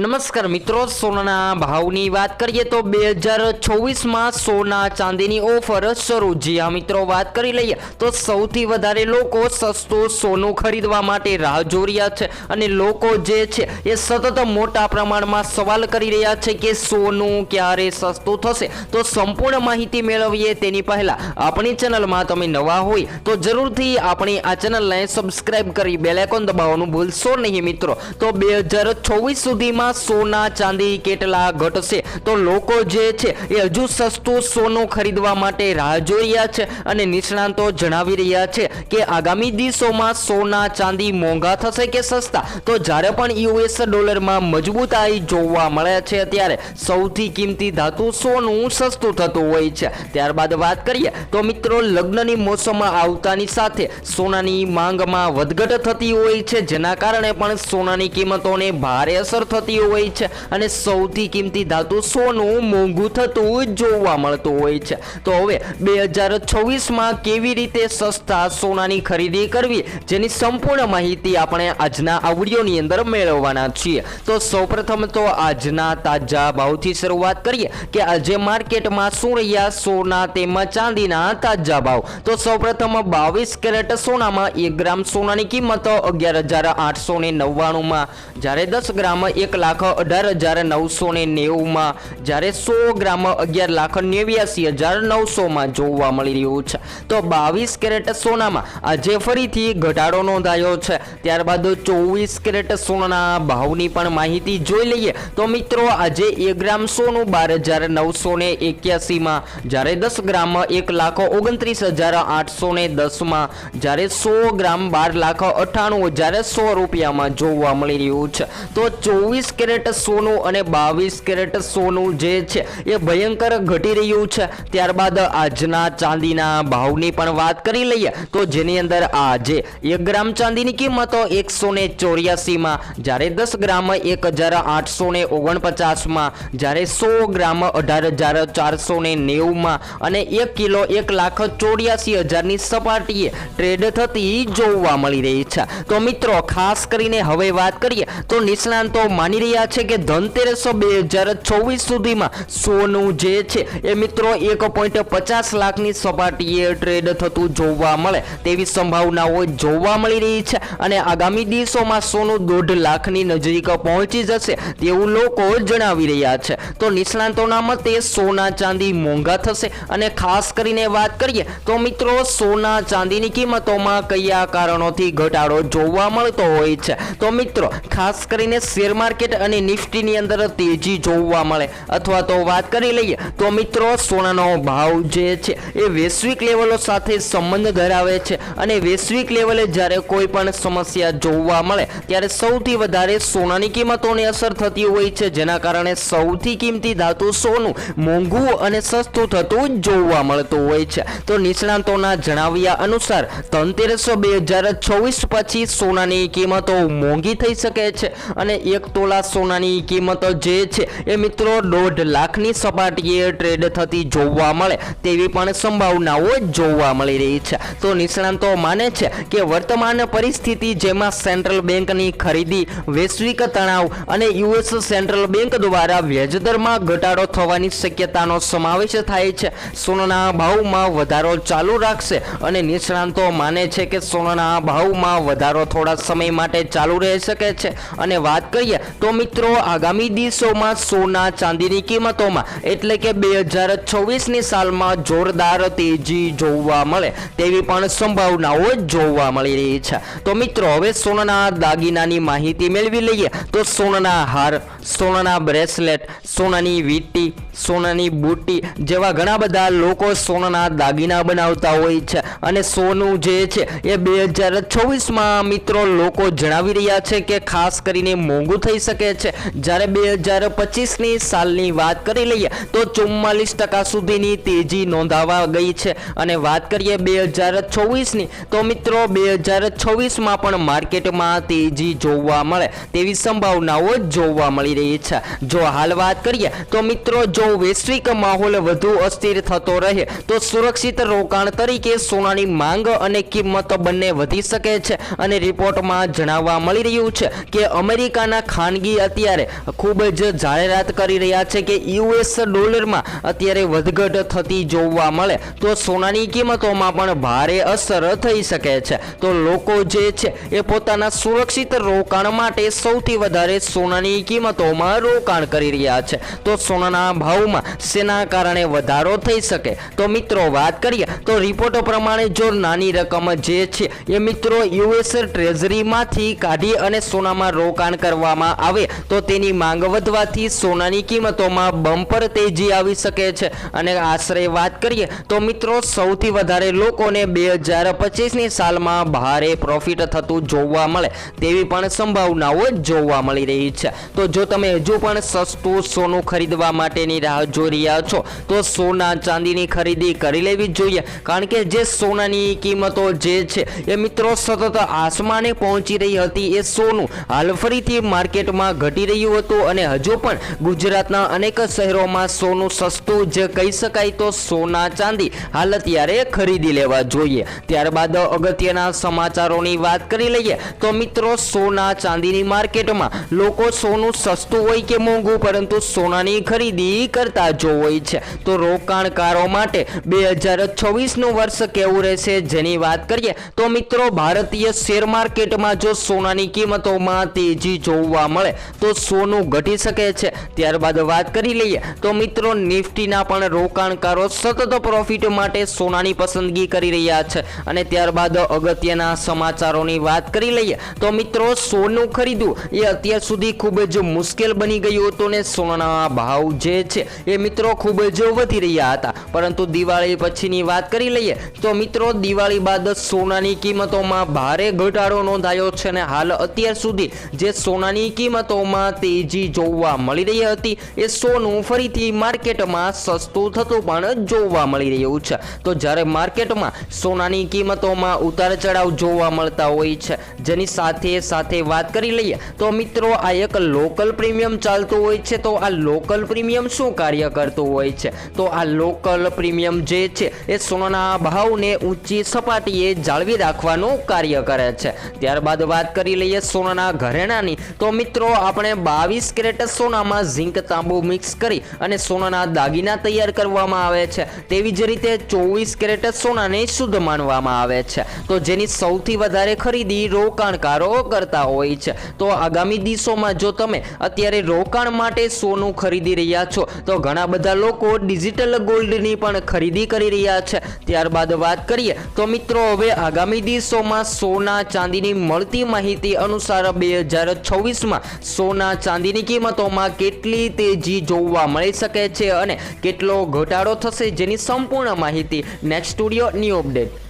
નમસ્કાર મિત્રો, સોનાના ભાવની વાત કરીએ તો બે હજાર છવ્વીસમાં સોના ચાંદીની ઓફર શરૂ. જી હા મિત્રો, વાત કરી લઈએ તો સૌથી વધારે લોકો સસ્તું સોનું ખરીદવા માટે રાહ જોઈ રહ્યા છે અને લોકો જે છે એ સતત મોટા પ્રમાણમાં સવાલ કરી રહ્યા છે કે સોનું ક્યારે સસ્તું થશે? તો સંપૂર્ણ માહિતી મેળવીએ તેની પહેલા. આપણી ચેનલમાં તમે નવા હોય તો જરૂરથી આપણી આ ચેનલને સબસ્ક્રાઈબ કરી બેલેકોન દબાવવાનું ભૂલશો નહીં મિત્રો. તો બે હજાર છવ્વીસ સુધીમાં સોના, ચાંદી, કેટલા ઘટશે તો લોકો જે છે એ હજુ સસ્તું સોનું ખરીદવા માટે રાહ જોઈ રહ્યા છે અને નિષ્ણાંતો જણાવી રહ્યા છે કે આગામી દિવસોમાં સોના, ચાંદી મોંઘા થશે કે સસ્તા? તો જ્યારે પણ યુએસ ડોલરમાં મજબૂતાઈ જોવા મળે છે, ત્યારે સૌથી કિંમતી ધાતુ સોનું સસ્તું થતું હોય છે. ત્યારબાદ વાત કરીએ, તો મિત્રો, લગ્નની મોસમમાં આવતાની સાથે સોનાની માંગમાં વધઘટ થતી હોય છે, જેના કારણે પણ સોનાની કિંમતોને ભારે અસર થતી હોય છે અને સૌથી કિંમતી ધાતુ સોનું, મોંઘું થતું જોવા મળતું હોય છે. તો હવે બે હજાર છવ્વીસમાં કેવી રીતે સસ્તા સોનાની ખરીદી કરવી જેની સંપૂર્ણ માહિતી આપણે આજના આ વિડીયોની અંદર મેળવવાના છીએ. તો સૌપ્રથમ તો આજના તાજા ભાવથી શરૂઆત કરીએ કે આજે માર્કેટમાં શું રહ્યા સોના તેમજ ચાંદીના તાજા ભાવ. તો સૌપ્રથમ બાવીસ કેરેટ સોનામાં એક ગ્રામ સોનાની કિંમત અગિયાર હજાર આઠસો ને નવ્વાણુંમાં જ્યારે દસ ગ્રામ એક લાખ અઢાર હજાર નવસો ને નેવુંમાં. જ્યારે સો ગ્રામ અગિયાર લાખ નેવ્યાસી હજાર નવસોમાં જોવા મળી રહ્યું છે. તો બાવીસ કેરેટ સોનામાં આજે ફરીથી ઘટાડો નોંધાયો છે. ત્યારબાદ ચોવીસ કેરેટ સોનાના ભાવની પણ માહિતી જોઈ લઈએ. તો મિત્રો, આજે એક ગ્રામ સોનું બાર હજાર નવસો ને એક્યાસીમાં. જ્યારે દસ ગ્રામ એક લાખ ઓગણત્રીસ હજાર આઠસો ને દસમાં. જ્યારે સો ગ્રામ બાર લાખ અઠ્ઠાણું હજાર સો રૂપિયામાં જોવા મળી રહ્યું છે. તો ચોવીસ કેરેટ સોનું અને બાવીસ કેરેટ સોનું જે છે એ ભયંકર ઘટી રહ્યું છે. ત્યારબાદ આજના ચાંદીના ભાવની પણ વાત કરી લઈએ તો જેની અંદર આજે એક ગ્રામ ચાંદીની કિંમત એકસો ને ચોર્યાસીમાં, જ્યારે દસ ગ્રામ એક હજાર આઠસો ને ઓગણપચાસમાં, જ્યારે સો ગ્રામ અઢાર હજાર ચારસો ને નેવુંમાં અને એક કિલો એક લાખ ચોર્યાસી હજારની સપાટીએ ટ્રેડ થતી જોવા મળી રહી છે. તો મિત્રો, ખાસ કરીને હવે વાત કરીએ તો નિષ્ણાંતો માની રહ્યા છે કે ધનતેરસ બે હજાર ચોવીસ સુધીમાં સોનું જે છે એ મિત્રો એક પોઈન્ટ પચાસ લાખની સપાટીએ ટ્રેડ થતું જોવા મળે તેવી સંભાવનાઓ જોવા મળી રહી છે અને આગામી દિવસોમાં સોનું દોઢ લાખની નજીક પહોંચી જશે તેવું લોકો જણાવી રહ્યા છે. તો નિષ્ણાંતોના મતે સોના ચાંદી મોંઘા થશે અને ખાસ કરીને વાત કરીએ તો મિત્રો સોના ચાંદીની કિંમતોમાં કયા કારણોથી ઘટાડો જોવા મળતો હોય છે? તો મિત્રો, ખાસ કરીને શેર માર્કેટ અને નિફ્ટીની અંદર તેજી જોવા મળે. અથવા તો વાત કરી લઈએ તો મિત્રો, સોનાનો ભાવ જે છે એ વૈશ્વિક લેવલો સાથે સંબંધ ધરાવે છે. અને વૈશ્વિક લેવલે જ્યારે કોઈ પણ સમસ્યા જોવા મળે, ત્યારે સૌથી વધારે સોનાની કિંમતોની અસર થતી હોય છે. જેના કારણે સૌથી કિંમતી ધાતુ સોનું મોંઘું અને સસ્તું થતું જોવા મળતું હોય છે. તો નિષ્ણાંતોના જણાવ્યા અનુસાર, ધનતેરસો બે હજાર છવ્વીસ પછી સોનાની કિંમતો મોંઘી થઈ શકે છે. અને એક તોલા સોનાની કિંમત જે છે એ મિત્રો દોઢ લાખની સપાટીએ ટ્રેડ થતી જોવા મળે તેવી પણ સંભાવનાઓ જોવા મળી રહી છે. તો નિષ્ણાંતો માને છે કે વર્તમાન પરિસ્થિતિ જેમાં સેન્ટ્રલ બેંકની ખરીદી, વૈશ્વિક તણાવ અને યુએસ સેન્ટ્રલ બેંક દ્વારા વ્યાજદરમાં ઘટાડો થવાની શક્યતાનો સમાવેશ થાય છે. સોનાના ભાવમાં વધારો ચાલુ રાખશે અને નિષ્ણાંતો માને છે કે સોનાના ભાવમાં વધારો થોડા સમય માટે ચાલુ રહી શકે છે. અને વાત કરીએ તો મિત્રો, આગામી દિવસોમાં સોના, ચાંદીની કિંમતોમાં એટલે કે બે હજાર છવ્વીસની સાલમાં જોરદાર તેજી જોવા મળે તેવી પણ સંભાવનાઓ જોવા મળી રહી છે. તો મિત્રો, હવે સોનાના દાગીનાની માહિતી મેળવી લઈએ. તો સોનાના હાર સોનાના બ્રેસલેટ, સોનાની વીંટી, સોનાની બુટ્ટી જેવા ઘણા બધા લોકો સોનાના દાગીના બનાવતા હોય છે. અને સોનું જે છે એ બે હજાર છવ્વીસમાં મિત્રો લોકો જણાવી રહ્યા છે કે ખાસ કરીને મોંઘું થઈ શકે છે. જ્યારે બે હજાર પચીસની સાલની વાત કરી લઈએ તો ચુમ્માલીસ ટકા સુધીની તેજી નોંધાવા ગઈ છે. અને વાત કરીએ બે હજાર છવ્વીસની તો મિત્રો બે હજાર છવ્વીસમાં પણ માર્કેટમાં તેજી જોવા મળે તેવી સંભાવનાઓ જોવા મળી રહી છે. જો હાલ વાત કરીએ, તો મિત્રો, જો વૈશ્વિક માહોલ વધુ અસ્થિર થતો રહે, તો સુરક્ષિત રોકાણ તરીકે સોનાની માંગ અને કિંમત બંને વધી શકે છે. અને રિપોર્ટમાં જણાવવા મળી રહ્યું છે કે અમેરિકાના ખાનગી અત્યારે ખૂબ જ જાહેરાત કરી રહ્યા છે કે યુએસ ડોલરમાં અત્યારે વધઘટ થતી જોવા મળે, તો સોનાની કિંમતોમાં પણ ભારે અસર થઈ શકે છે. તો લોકો જે છે એ પોતાના સુરક્ષિત રોકાણ માટે સૌથી વધારે સોનાની કિંમતોમાં રોકાણ કરી રહ્યા છે. તો સોનાના ભાવમાં શેના કારણે વધારો થઈ શકે? તો મિત્રો વાત કરીએ, તો રિપોર્ટો પ્રમાણે જો નાની રકમ જે છે, એ મિત્રો યુએસ ટ્રેઝરીમાંથી કાઢી અને સોનામાં રોકાણ કરવામાં આવે, તો તેની માંગ વધવાથી સોનાની કિંમતોમાં બમ્પર તેજી આવી શકે છે. અને આશરે વાત કરીએ, તો મિત્રો સૌથી વધારે લોકોને બે હજાર પચીસની સાલમાં ભારે પ્રોફિટ થતું જોવા મળે, તેવી પણ સંભાવનાઓ જોવા મળી રહી છે. તો જો તમે હજુ પણ સસ્તું સોનું ખરીદવા માટેની રાહ જોઈ રહ્યા છો, તો સોના ચાંદીની ખરીદી કરી લેવી જોઈએ. કારણ કે જે સોનાની કિંમતો જે છે, એ મિત્રો સતત આસમાને પહોંચી રહી હતી, એ સોનું હાલ ફરીથી માર્કેટમાં ઘટી રહ્યું હતું અને હજુ પણ ગુજરાતના અનેક શહેરોમાં સોનું સસ્તું જે કહી શકાય તો સોના ચાંદી હાલ અત્યારે ખરીદી લેવા જોઈએ. ત્યારબાદ અગત્યના સમાચારોની વાત કરી લઈએ, તો મિત્રો સોના ચાંદીની માર્કેટમાં લોકો સોનું સસ્તું હોય કે મોંઘું, પરંતુ સોનાની ખરીદી કરતા જો હોય છે. તો રોકાણકારો માટે બે હજાર છવ્વીસનું વર્ષ કેવું રહેશે જેની વાત કરીએ, તો મિત્રો ભારતીય શેર માર્કેટમાં જો સોનાની કિંમતોમાં તેજી જોવા મળે, તો સોનું ઘટી શકે છે. ત્યારબાદ વાત કરી લઈએ, તો મિત્રો નિફ્ટીના પણ રોકાણકારો સતત પ્રોફિટ માટે સોનાની પસંદગી કરી રહ્યા છે. અને ત્યારબાદ અગત્યના સમાચારોની વાત કરી લઈએ, તો મિત્રો સોનું ખરીદવું એ અત્યાર સુધી ખૂબ જ મુશ્કેલ બની ગયું હતું ને સોનાના ભાવ જે છે એ મિત્રો ખૂબ જ વધી રહ્યા હતા. પરંતુ દિવાળી પછીની વાત કરી લઈએ તો મિત્રો દિવાળી બાદ સોનાની કિંમતોમાં ભારે ઘટાડો નોંધાયો છે અને હાલ અત્યાર સુધી જે સોનાની કિંમતોમાં તેજી જોવા મળી રહી હતી એ સોનું ફરીથી માર્કેટમાં સસ્તું થતું પણ જોવા મળી રહ્યું છે. તો જ્યારે માર્કેટમાં સોનાની કિંમતોમાં ઉતાર ચઢાવ જોવા મળતા હોય છે, જેની સાથે સાથે વાત કરી લઈએ તો મિત્રો આ એક લોકલ પ્રીમિયમ ચાલતું હોય છે, તો આ લોકલ પ્રીમિયમ શું કાર્ય કરતું હોય છે? તો આ લોકલ પ્રીમિયમ જે છે, એ સોનાના ભાવને ઊંચી સપાટીએ જાળવી રાખવાનું કાર્ય કરે છે. ત્યારબાદ વાત કરી લઈએ સોનાના ઘરેણાની. તો મિત્રો, આપણે બાવીસ કેરેટ સોનામાં ઝીંક તાંબુ મિક્સ કરી અને સોનાના દાગીના તૈયાર કરવામાં આવે છે. તેવી જ રીતે ચોવીસ કેરેટ સોનાને શુદ્ધ માનવામાં આવે છે. તો જેની સૌથી વધારે ખરીદી રોકાણકારો કરતા હોય છે. તો આગામી દિવસોમાં જો તમે અત્યારે રોકાણ માટે સોનું ખરીદી રહ્યા છો. તો ઘણા બધા લોકો ડિજિટલ ગોલ્ડની પણ ખરીદી કરી રહ્યા છે. ત્યારબાદ વાત કરીએ, તો મિત્રો હવે આગામી દિવસોમાં સોના ચાંદીની મળતી માહિતી અનુસાર બે હજાર છવ્વીસમાં સોના ચાંદીની કિંમતોમાં કેટલી તેજી જોવા મળી શકે છે અને કેટલો ઘટાડો થશે જેની સંપૂર્ણ માહિતી નેક્સ્ટ સ્ટુડિયો ન્યૂ અપડેટ.